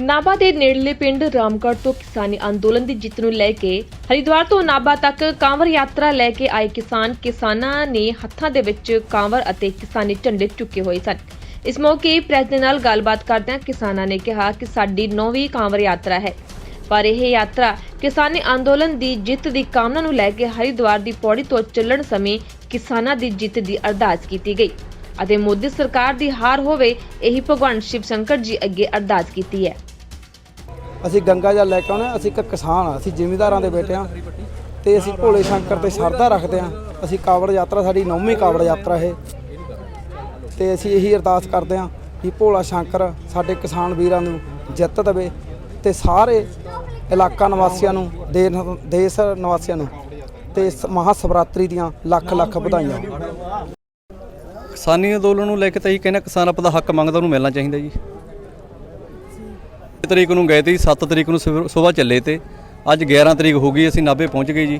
ਨਾਭਾ ਦੇ ਨੇੜਲੇ ਪਿੰਡ ਰਾਮਗੜ੍ਹ ਤੋਂ ਕਿਸਾਨੀ ਅੰਦੋਲਨ ਦੀ ਜਿੱਤ ਨੂੰ ਲੈ ਕੇ ਹਰਿਦੁਆਰ ਤੋਂ ਨਾਭਾ ਤੱਕ ਕਾਂਵਰ ਯਾਤਰਾ ਲੈ ਕੇ ਆਏ ਕਿਸਾਨ, ਕਿਸਾਨਾਂ ਨੇ ਹੱਥਾਂ ਦੇ ਵਿੱਚ ਕਾਂਵਰ ਅਤੇ ਕਿਸਾਨੀ ਝੰਡੇ ਚੁੱਕੇ ਹੋਏ ਸਨ। ਇਸ ਮੌਕੇ ਪ੍ਰੈਸ ਦੇ ਨਾਲ ਗੱਲਬਾਤ ਕਰਦਿਆਂ ਕਿਸਾਨਾਂ ਨੇ ਕਿਹਾ ਕਿ ਸਾਡੀ ਨੌਵੀਂ ਕਾਂਵਰ ਯਾਤਰਾ ਹੈ। ਪਰ ਇਹ ਯਾਤਰਾ ਕਿਸਾਨੀ ਅੰਦੋਲਨ ਦੀ ਜਿੱਤ ਦੀ ਕਾਮਨਾ ਨੂੰ ਲੈ ਕੇ ਹਰਿਦੁਆਰ ਦੀ ਪੌੜੀ ਤੋਂ ਚੱਲਣ ਸਮੇਂ ਕਿਸਾਨਾਂ ਦੀ ਜਿੱਤ ਦੀ ਅਰਦਾਸ ਕੀਤੀ ਗਈ। ਅਤੇ ਮੋਦੀ ਸਰਕਾਰ ਦੀ ਹਾਰ ਹੋਵੇ, ਇਹੀ ਭਗਵਾਨ ਸ਼ਿਵ ਸ਼ੰਕਰ ਜੀ ਅੱਗੇ ਅਰਦਾਸ ਕੀਤੀ ਹੈ। ਅਸੀਂ ਗੰਗਾ ਜਲ ਲੈ ਕੇ ਆਉਣਾ ਅਸੀਂ ਇੱਕ ਕਿਸਾਨ ਆ ਅਸੀਂ ਜ਼ਿਮੀਂਦਾਰਾਂ ਦੇ ਬੇਟੇ ਆ ਤੇ ਅਸੀਂ ਭੋਲੇ ਸ਼ੰਕਰ ਤੇ ਸ਼ਰਧਾ ਰੱਖਦੇ ਆ ਅਸੀਂ ਕਾਵੜ ਯਾਤਰਾ, ਸਾਡੀ ਨੌਵੀਂ ਕਾਵੜ ਯਾਤਰਾ ਇਹ। ਤੇ ਅਸੀਂ ਇਹੀ ਅਰਦਾਸ ਕਰਦੇ ਆ ਕਿ ਭੋਲਾ ਸ਼ੰਕਰ ਸਾਡੇ ਕਿਸਾਨ ਵੀਰਾਂ ਨੂੰ ਜਿੱਤ ਦੇਵੇ ਤੇ ਸਾਰੇ ਇਲਾਕਾ ਨਿਵਾਸੀਆਂ ਨੂੰ ਦੇ- ਦੇਸ਼ ਨਿਵਾਸੀਆਂ ਨੂੰ ਤੇ ਸ- ਮਹਾ ਸ਼ਿਵਰਾਤਰੀ ਦੀਆਂ ਲੱਖ ਲੱਖ ਵਧਾਈਆਂ। ਕਿਸਾਨੀ ਅੰਦੋਲਨ ਨੂੰ ਲੈ ਕੇ ਤਾਂ ਇਹ ਕਹਿੰਦਾ ਕਿਸਾਨ ਆਪਣਾ ਹੱਕ ਮੰਗਦਾ, ਉਹਨੂੰ ਮਿਲਣਾ ਚਾਹੀਦਾ ਜੀ। ਤਰੀਕ ਨੂੰ ਗਏ ਤੇ ਜੀ 7 ਤਰੀਕ ਨੂੰ ਸਵੇਰ ਚੱਲੇ ਤੇ, ਅੱਜ 11 ਤਰੀਕ ਹੋ ਗਈ, ਅਸੀਂ ਨਾਭੇ ਪਹੁੰਚ ਗਏ ਜੀ।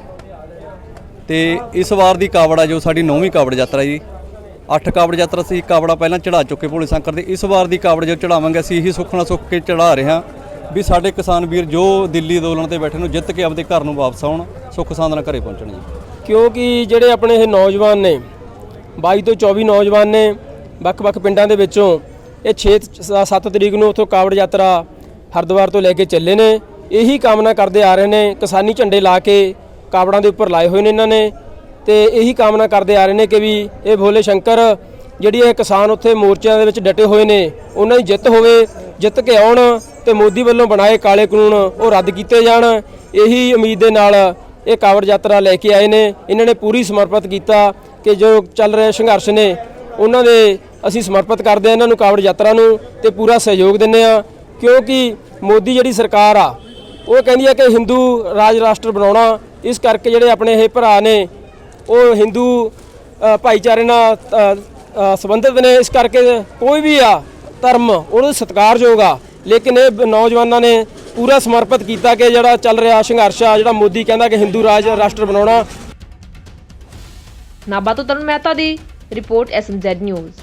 ਤੇ ਇਸ ਵਾਰ ਦੀ ਕਾਵੜ ਆ ਜੋ ਸਾਡੀ ਨੌਵੀਂ ਕਾਵੜ ਯਾਤਰਾ ਜੀ। ਅੱਠ ਕਾਵੜ ਯਾਤਰਾ ਸੀ ਕਾਵੜਾ ਪਹਿਲਾਂ ਚੜਾ ਚੁੱਕੇ ਭੋਲੇ ਸ਼ੰਕਰ ਦੇ। ਇਸ ਵਾਰ ਦੀ ਕਾਵੜ ਜੋ ਚੜਾਵਾਂਗੇ ਅਸੀਂ ਇਹੀ ਸੁੱਖ ਨਾਲ ਸੁੱਖ ਕੇ ਚੜਾ ਰਹੇ ਹਾਂ ਵੀ ਸਾਡੇ ਕਿਸਾਨ ਵੀਰ ਜੋ ਦਿੱਲੀ ਅੰਦੋਲਨ ਤੇ ਬੈਠੇ ਨੂੰ ਜਿੱਤ ਕੇ ਆਪਦੇ ਘਰ ਨੂੰ ਵਾਪਸ ਆਉਣ, ਸੁੱਖ ਸਾਂਦ ਨਾਲ ਘਰੇ ਪਹੁੰਚਣ ਜੀ। ਕਿਉਂਕਿ ਜਿਹੜੇ ਆਪਣੇ ਇਹ ਨੌਜਵਾਨ ਨੇ 22 ਤੋਂ 24 ਨੌਜਵਾਨ ਨੇ ਵੱਖ-ਵੱਖ ਪਿੰਡਾਂ ਦੇ ਵਿੱਚੋਂ ਇਹ 6 7 ਤਰੀਕ ਨੂੰ ਉੱਥੋਂ ਕਾਵੜ ਯਾਤਰਾ ਹਰਿਦੁਆਰ ਤੋਂ ਲੈ ਕੇ ਚੱਲੇ ਨੇ। ਇਹੀ ਕਾਮਨਾ ਕਰਦੇ ਆ ਰਹੇ ਨੇ, ਕਿਸਾਨੀ ਝੰਡੇ ਲਾ ਕੇ ਕਾਵੜਾਂ ਦੇ ਉੱਪਰ ਲਾਏ ਹੋਏ ਨੇ ਇਹਨਾਂ ਨੇ ਤੇ ਇਹੀ ਕਾਮਨਾ ਕਰਦੇ ਆ ਰਹੇ ਨੇ ਕਿ ਵੀ ਇਹ ਭੋਲੇ ਸ਼ੰਕਰ ਜਿਹੜੀ ਇਹ ਕਿਸਾਨ ਉੱਥੇ ਮੋਰਚਿਆਂ ਦੇ ਵਿੱਚ ਡਟੇ ਹੋਏ ਨੇ, ਉਹਨਾਂ ਦੀ ਜਿੱਤ ਹੋਵੇ, ਜਿੱਤ ਕੇ ਆਉਣ ਤੇ ਮੋਦੀ ਵੱਲੋਂ ਬਣਾਏ ਕਾਲੇ ਕਾਨੂੰਨ ਉਹ ਰੱਦ ਕੀਤੇ ਜਾਣ। ਇਹੀ ਉਮੀਦ ਦੇ ਨਾਲ ਇਹ ਕਾਵੜ ਯਾਤਰਾ ਲੈ ਕੇ ਆਏ ਨੇ। ਇਹਨਾਂ ਨੇ ਪੂਰੀ ਸਮਰਪਿਤ ਕੀਤਾ ਕਿ ਜੋ ਚੱਲ ਰਹੇ ਸੰਘਰਸ਼ ਨੇ, ਉਹਨਾਂ ਦੇ ਅਸੀਂ ਸਮਰਪਿਤ ਕਰਦੇ ਆ ਇਹਨਾਂ ਨੂੰ ਕਾਵੜ ਯਾਤਰਾ ਨੂੰ ਤੇ ਪੂਰਾ ਸਹਿਯੋਗ ਦਿੰਦੇ ਆ ਕਿਉਂਕਿ ਮੋਦੀ ਜਿਹੜੀ ਸਰਕਾਰ ਆ, ਉਹ ਕਹਿੰਦੀ ਆ ਕਿ ਹਿੰਦੂ ਰਾਜ ਰਾਸ਼ਟਰ ਬਣਾਉਣਾ, ਇਸ ਕਰਕੇ ਜਿਹੜੇ ਆਪਣੇ ਇਹ ਭਰਾ ਨੇ, ਉਹ ਹਿੰਦੂ ਭਾਈਚਾਰੇ ਨਾਲ ਸੰਬੰਧਿਤ ਨੇ। ਇਸ ਕਰਕੇ ਕੋਈ ਵੀ ਆ ਧਰਮ, ਉਹਨੂੰ ਸਤਿਕਾਰਯੋਗ ਆ। ਲੇਕਿਨ ਇਹ ਨੌਜਵਾਨਾਂ ਨੇ ਪੂਰਾ ਸਮਰਪਿਤ ਕੀਤਾ ਕਿ ਜਿਹੜਾ ਚੱਲ ਰਿਹਾ ਸੰਘਰਸ਼ ਆ, ਜਿਹੜਾ ਮੋਦੀ ਕਹਿੰਦਾ ਕਿ ਹਿੰਦੂ ਰਾਜ ਰਾਸ਼ਟਰ ਬਣਾਉਣਾ। ਨਾਭਾ ਤੋਂ ਤਰਨ ਮਹਿਤਾ ਦੀ ਰਿਪੋਰਟ ਐਸਐਮਜ਼ੈਡ ਨਿਊਜ਼।